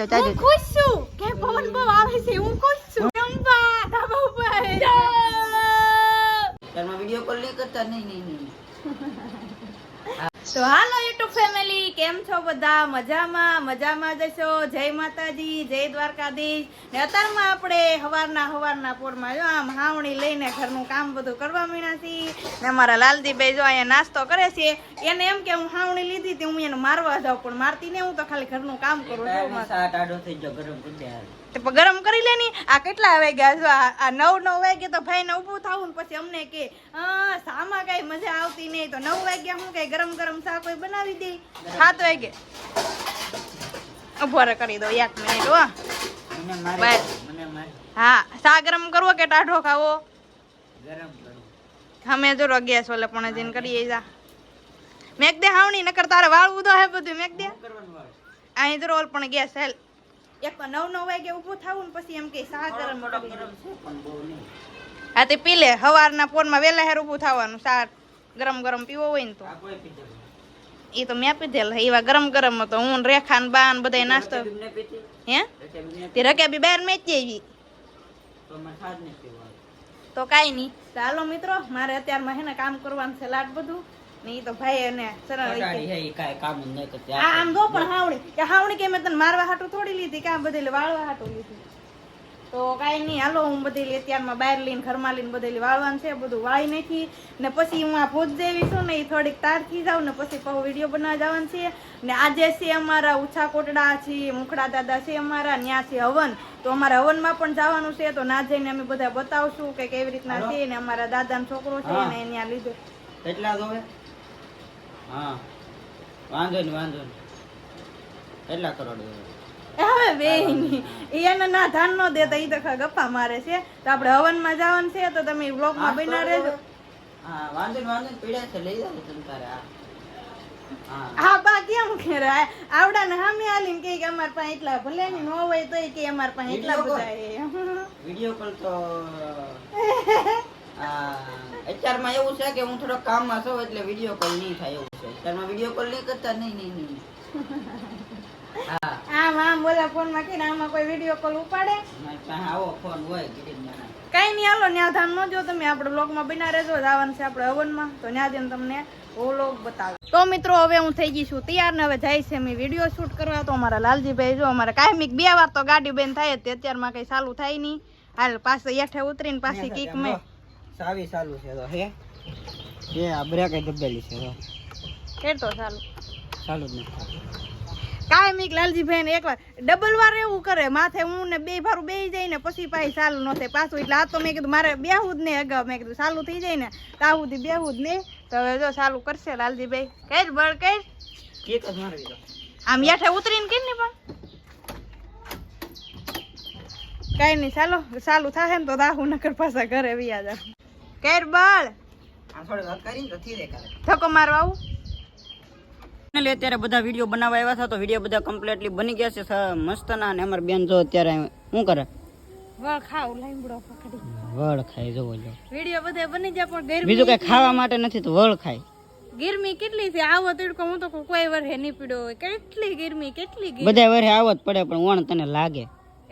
લો ચાલો હું ખુશ છું. કે પવન બહુ આવે છે હું ખુશ છું. રંબા ધાબા ઉપર. તારમાં વીડિયો કોલ નહીં કરતા? નહીં નહીં નહીં. તો હાલો યુટ્યુબ ફેમિલી, કેમ છો બધા? મજામાં? મજામાં જશો જય માતાજી, જય દ્વારકાધીશ. ને અત્યારમાં આપણે હવારના હવારના પોરમાં જો આમ હાવણી લઈને ઘરનું કામ બધું કરવા મીણા છીએ. ને અમારા લાલજીભાઈ જો અહીંયા નાસ્તો કરે છે. એને એમ કે હું હાવણી લીધી હતી, હું એને મારવા જાઉં, પણ મારતી ને હું તો ખાલી ઘરનું કામ કરું છું. તે ગરમ કરી લે ની. આ કેટલા વાગ્યા? છો આ નવ નવ વાગે તો ભાઈ ને ઊભું થવું ને પછી અમને કે "અ, શામાં કઈ મજા આવતી નહીં. તો નવ વાગ્યા હું કઈ ગરમ ગરમ શાક કોઈ બનાવી દે? સાત વાગે. ઊભો કરી દો એક મિનિટ હો. હા શા ગરમ કરવો કે ટાઢો ખાવો? ગરમ અમે જો ગેસ ઓલે પણ જઈને કરીએ જા મેક દે હાવણી નકર તારે વાળવું તો હે બધું મેક દે વાળ? અહીં જો રોલ પણ ગેસ હેલ. એક તો નવ નવ વાગે ઊભું થવું ને પછી એમ કે શા ગરમ કરી હા તે પી લે. હવારના પોરમાં વહેલા હેર ઊભું થવાનું શાક ગરમ ગરમ પીવો હોય ને તો. આ કોઈ પીધું એ તો મેં પીધેલ એવા ગરમ ગરમ હતો. હું રેખા ને બા ને બધા નાસ્તો હે? તે રકે બી બહાર મેચ જેવી તો કાંઈ નહીં. ચાલો મિત્રો મારે અત્યારમાં હે ને કામ કરવાનું છે લાટ બધું. ને ઈ તો ભાઈ અને સરળ કામ કરતી. આમ જો પણ હાવણી. કે હાવણી કે મેં તને મારવા હાટું થોડી લીધી કે આ બધી વાળવા હાટું લીધી. તો કાંઈ નહીં હાલો હું બધી અત્યારમાં બહાર લઈને ઘરમાં લઈને બધી વાળવાનું છે બધું વાળી નાખી. ને પછી હું આ ભૂત જેવી છું ને એ થોડીક તાર થઈ જાઉં ને પછી પાછું વીડિયો બનાવવા જવાનું છે. ને આજે છે અમારા ઉછા કોટડા છે મુખડા દાદા છે અમારા ત્યાં છે હવન. તો અમારે હવનમાં પણ જવાનું છે તો ના જઈને અમે બધા બતાવશું કે કેવી રીતના છે ને અમારા દાદાનો છોકરો છે ને ત્યાં લીધે. કેટલા જોવે? હા. વાંધો નહીં વાંધો નહીં. કેટલા કરોડ હવે બે એને ના ધ્યાન ન દેતા ઈ તો ગપ્પા મારે છે. તો આપણે હવનમાં જવાનું છે તો તમે વ્લોગમાં બન્યા રહેજો. હા વાંધો વાંધો નહીં. છે લઈ જાવ તમે તારે હા. બા કેમ ખેર આવડા ને હામે આલીને કે અમાર પાસે એટલા ભલે ની ન હોય તોય કે અમાર પાસે એટલા બધા વિડિયો કોલ તો અત્યારમાં એવું છે કે હું થોડો કામમાં છું એટલે વીડિયો કોલ નહીં થાય એવું. અત્યારમાં વીડિયો કોલ નહીં કરતા નહીં નહીં નહીં. આમ આમ બોલા ફોનમાં કહીને આમાં કોઈ વીડિયો કોલ ઉપાડે? આવો ફોન હોય કઈ નહીં હાલો ન્યા ધાન ન જો તમે આપણે બ્લોગમાં બના રહેજો જવાનું છે આપણે હવનમાં તો ન્યા જઈને તમને વ્લોગ બતાવે. તો મિત્રો હવે હું થઈ ગઈ છું તૈયાર ને હવે જાય છે મેં વીડિયો શૂટ કરવા. તો અમારા લાલજીભાઈ જો અમારે કાયમિક બે વાર તો ગાડી બેન થાય તે અત્યારમાં કઈ ચાલુ થાય નહીં. હાલ પાસે હેઠે ઉતરીને પાછી કીક મેં. ચાલુ છે તો હે. આ બ્રેક દબેલી છે તો. કેટલો ચાલુ. ચાલુ જ કાયમિક લાલજીભાઈ ને એકવાર ડબલ વાર એવું કરે માથે હું ને બે ભારું બે જાય ને પછી પાછી ચાલુ ન થાય. પાછું એટલે આ તો મેં કીધું મારે બેહું જ નહીં અગાઉ. મેં કીધું ચાલુ થઈ જાય ને ત્યાં સુધી બેહું જ નહીં તો હવે જો ચાલુ કરશે લાલજીભાઈ. કઈ બળ કઈ આમ યાઠે ઉતરીને કઈ ને પણ? કઈ નહીં ચાલો ચાલુ થાય ને તો દાહુ નકર પાછા ઘરે વ્યાજા કેર બળ? આ થોડી કરીને તો ધીરે કરે. ધક્કો મારવા આવું? ફાઇનલી અત્યારે બધા વીડિયો બનાવવા આવ્યા હતા તો વીડિયો બધા કમ્પ્લીટલી બની ગયા છે. મસ્તના અને અમાર બેન જો અત્યારે શું કરે? વળ ખાવ લાઈમડો પકડી. વળ ખાય જોવો જો વીડિયો બધે બની જાય પણ ગરમી બીજું કઈ ખાવા માટે નથી તો વળ ખાય. ગરમી કેટલી છે? આવો તડકો હું તો કોઈ વરહે નહીં પીડ્યો હોય. કેટલી ગરમી કેટલી ગરમી. બધા વરે આવો જ પડે પણ વણ તને લાગે.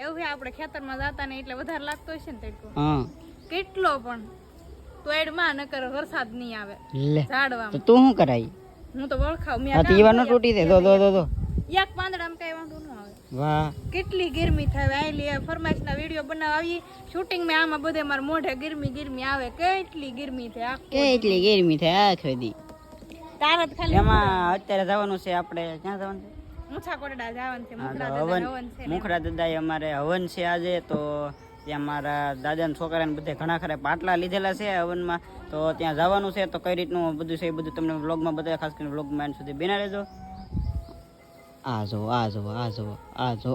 એવું હે આપણે ખેતરમાં જાતા ને એટલે વધારે લાગતો હશે ને તડકો. હા. કેટલો પણ. તો એડમાં નકર વરસાદ નહીં આવે. લે તો તું શું કરાય? હું તો વળખાવ મેં આ દીવાનો તૂટી દે દો દો દો દો. એક પાંદડામાં કઈ વાંધો ન આવે. વાહ. કેટલી ગરમી થાય આયલી ફરમાઈશના વીડિયો આવીએ શૂટિંગમાં આમાં બધે માર મોઢે ગરમી ગરમી આવે. કેટલી ગરમી થાય આખો કેટલી ગરમી થાય આખો દી. તારત ખાલી એમાં અત્યારે જવાનું છે આપણે ક્યાં જવાનું છે? ઊંચા કોટડા જવાનું છે મુખડા દાદા હવન છે મુખડા દાદાએ અમારે હવન છે આજે તો ત્યાં મારા દાદાના છોકરાને બધે ઘણા ખરા પાટલા લીધેલા છે હવનમાં. તો ત્યાં જવાનું છે, તો કઈ રીતનું બધું છે એ બધું તમને વ્લોગમાં બધા ખાસ કરીને વ્લોગમાં એન્ડ સુધી બેના રહેજો. આ જો આ જો આ જો આ જો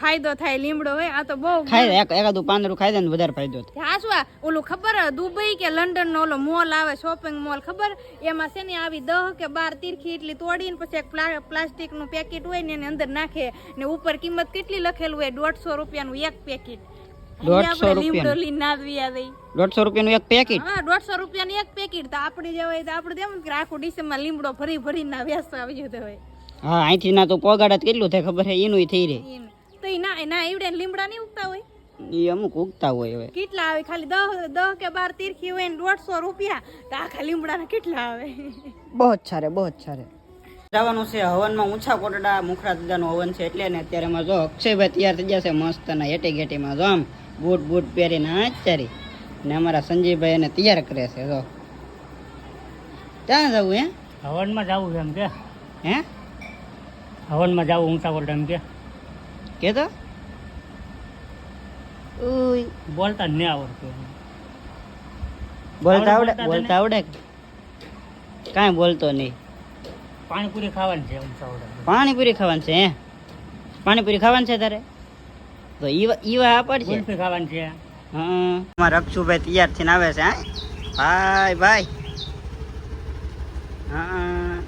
ફાયદો થાય લીમડો હોય આ તો બહુ ખાય એક એકાદું પાંદડું ખાઈ દે ને વધારે ફાયદો થાય. હા શું ઓલું ખબર દુબઈ કે લંડન નો ઓલો મોલ આવે શોપિંગ મોલ ખબર? એમાં છે ને આવી દહ કે બાર તીરખી એટલી તોડીને પછી એક પ્લાસ્ટિકનું પેકેટ હોય ને એની અંદર નાખે ને ઉપર કિંમત કેટલી લખેલું હોય? દોઢસો રૂપિયાનું એક પેકેટ દોઢસો દોઢસો રૂપિયાનું એક પેકેટ હા દોઢસો રૂપિયાની એક પેકેટ તો આપણે જે હોય તો આપણે તેમ કે આખું ડિસેમ્બર લીમડો ફરી ફરી ના વ્યસ્ત આવી જતો હોય. હા અહીંથી ના તો પોગાડા કેટલું થાય ખબર છે એનું થઈ રહે. તો એ ના ના એવડે લીમડા નહીં ઉગતા હોય? એ અમુક ઉગતા હોય હવે. કેટલા આવે? ખાલી દહ દહ કે બાર તીરખી હોય ને દોઢસો રૂપિયા? તો આખા લીમડાના કેટલા આવે? બહુ જ સારે બહુ જ સારે. જવાનું છે હવનમાં ઊંચા કોટડા મુખરા દાદાનું હવન છે એટલે ને અત્યારે એમાં જો અક્ષયભાઈ તૈયાર થઈ ગયા છે મસ્ત ના એટી ગેટીમાં જો આમ બૂટ બૂટ પહેરીને આચારી ને અમારા સંજયભાઈ એને તૈયાર કરે છે જો. ક્યાં જવું હે? હવનમાં જવું છે એમ કે. હે? હવનમાં જવું ઊંચા કોટડા એમ કે. કે તો? બોલતા જ આવડતું બોલતા આવડે બોલતા આવડે કાંઈ બોલતો નહીં. પાણીપુરી ખાવાની છે પાણીપુરી ખાવાની છે હે? પાણીપુરી ખાવાની છે તારે? તો ઈવા ઈવા આપડ છે ખાવાની છે. હા અમારા રક્ષુભાઈ તૈયાર થઈને આવે છે હા? ભાઈ ભાઈ. હા.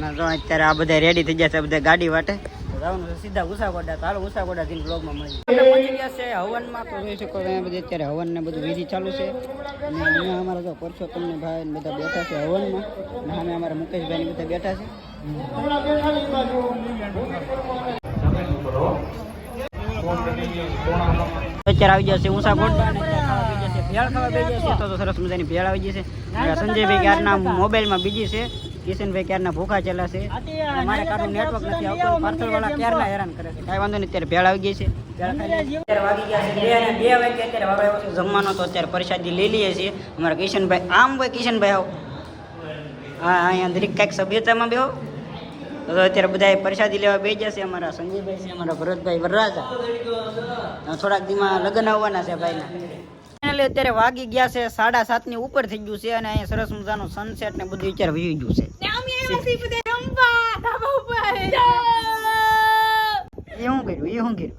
ના જો અત્યારે આ બધા રેડી થઈ ગયા છે બધા ગાડી વાટે. તો જવાનું છે. સીધા ઉસાકોડા તો હાલો ઉસાકોડા થી બ્લોગમાં મળી ગયા છે હવનમાં અત્યારે હવન ને બધું વિધિ ચાલુ છે. અમારા જો પરસોત્તમ ભાઈ બધા બેઠા છે હવનમાં. અને અમારા મુકેશભાઈ બધા બેઠા છે. અત્યારે આવી જશે જશે ભેળ મજાની ભેળ આવી જશે સંજયભાઈ ક્યારના મોબાઈલમાં બીજી છે. કિશનભાઈ ક્યારના ભૂખા ચેલા છે. મારે કારનું નેટવર્ક નથી આવતું. પાર્સલ વાળા ક્યારના હેરાન કરે છે? કાંઈ વાંધો નહીં અત્યારે ભેળ આવી ગઈ છે. ભેળ ખાઈ લઈએ. અત્યારે વાગી ગયા છે બે અને બે વાગે અત્યારે વાગવા છે. જમવાનો તો અત્યારે પ્રસાદી લઈ લઈએ છીએ. અમારા કિશનભાઈ આમ ભાઈ કિશનભાઈ આવો. હા અહીંયા દરેક કાંઈક સભ્યતામાં બેહો. તો અત્યારે બધા પ્રસાદી લેવા બે જશે અમારા સંજયભાઈ છે અમારા ભરતભાઈ વરરાજા. થોડાક દીમાં લગ્ન આવવાના છે ભાઈના. ફાઇનલી અત્યારે વાગી ગયા છે સાડા સાતની ઉપર થઈ ગયું છે અને અહીંયા સરસ મજાનું સનસેટ ને બધું વિચાર વહી ગયું છે. ને અમે આવ્યા છીએ બધા રમવા ધાબા ઉપર. એ શું કર્યું એ શું કર્યું?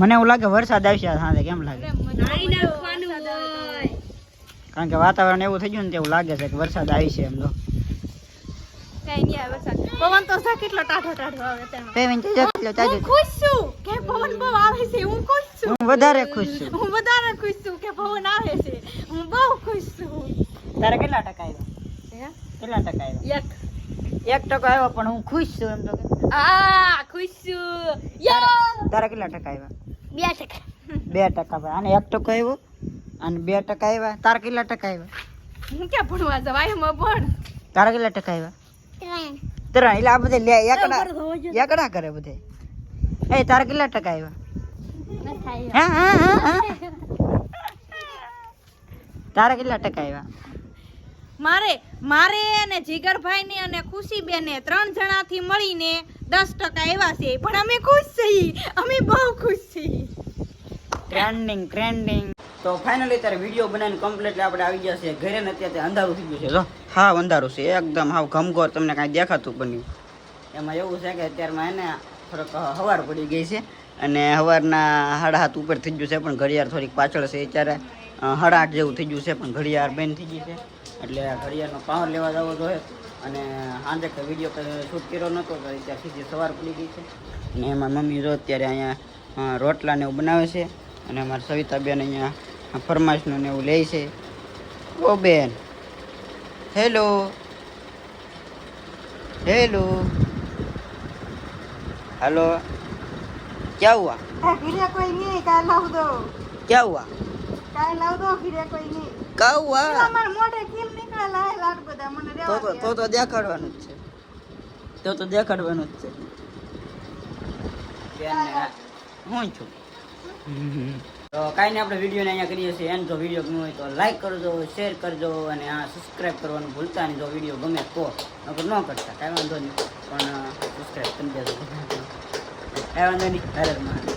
મને એવું લાગે વરસાદ આવશે સાંજે કેમ લાગે? કારણ કે વાતાવરણ એવું થઈ ગયું ને તેવું લાગે છે કે વરસાદ આવી છે એમ તો. કઈ નહીં વરસાદ. પવન તો સા કેટલો ટાઢો ટાઢો આવે તેમાં. પેવીન ચાજો કેટલો ટાઢો હું ખુશ છું કે પવન બહુ આવે છે હું ખુશ છું. હું વધારે ખુશ છું. હું વધારે ખુશ છું કે પવન આવે છે હું બહુ ખુશ છું. તારે કેટલા ટકા આવ્યા? કેટલા ટકા આવ્યા? એક. એક ટકો આવ્યો પણ હું ખુશ છું એમ તો કે. આ ખુશ છું. યો! તારા કેટલા ટકા આવ્યા? બે ટકા. બે ટકા ભાઈ. અને એક ટકો આવ્યો અને બે ટકા આવ્યા. તારા કેટલા ટકા આવ્યા? હું ક્યાં ભણવા જવાય એમાં ભણ તારા કેટલા ટકા આવ્યા? ત્રણ એટલે આ બધે લે એકડા એકડા કરે બધે. એ તારા કેટલા ટકા આવ્યા હા હા હા હા. તારા કેટલા ટકા આવ્યા મારે મારે અને જીગરભાઈ ને અને ખુશીબેન ત્રણ જણાથી મળીને દસ ટકા એવા છે. પણ અમે ખુશ છીએ. અમે બહુ ખુશ છીએ. ટ્રેન્ડિંગ ટ્રેન્ડિંગ તો ફાઇનલી અત્યારે વીડિયો બનાવીને કમ્પ્લીટલી આપણે આવી ગયા છે ઘરે ને અત્યારે અંધારું થઈ ગયું છે જો. હા અંધારું છે એકદમ હાવ ઘમઘોર તમને કાંઈ દેખાતું બન્યું. એમાં એવું છે કે અત્યારમાં એને થોડોક હવાર પડી ગઈ છે અને હવારના સાડા હાથ ઉપર થઈ ગયું છે પણ ઘડિયાળ થોડીક પાછળ છે અત્યારે સાડા આઠ જેવું થઈ ગયું છે પણ ઘડિયાળ બેન થઈ ગઈ છે. એટલે આ ઘડિયાળનો પાવર લેવા જવો જોઈએ. અને સાંજે કે વીડિયો શૂટ કર્યો નહોતો તો અત્યારે સીધી સવાર પડી ગઈ છે. અને એમાં મમ્મી જો અત્યારે અહીંયા રોટલાને એવું બનાવે છે. અને અમારા સવિતાબેન અહીંયા ફરમાઈશનું ને એવું લે છે ઓ બેન હેલો હેલો हेलो क्या हुआ ઘીરે કોઈ નહીં કાલ લાવ દો क्या हुआ કાલ લાવ દો ઘીરે કોઈ નહીં क्या हुआ અમાર મોઢે કિલ નીકળે લાય લાડ બધા મને તો રેવા તો તો તો દેખાડવાનું જ છે તો તો દેખાડવાનું જ છે બેનને હું છું તો કાંઈ નહીં, આપણે વિડીયોને અહીંયા કરીએ છીએ એમ જો વીડિયો ગમ્યો હોય તો લાઈક કરજો શેર કરજો અને આ સબસ્ક્રાઈબ કરવાનું ભૂલતા નહીં. જો વીડિયો ગમે તો. નકર ન કરતા. કાંઈ વાંધો નહીં. પણ સબસ્ક્રાઈબ કરી દેજો. કાંઈ વાંધો નહીં. હરે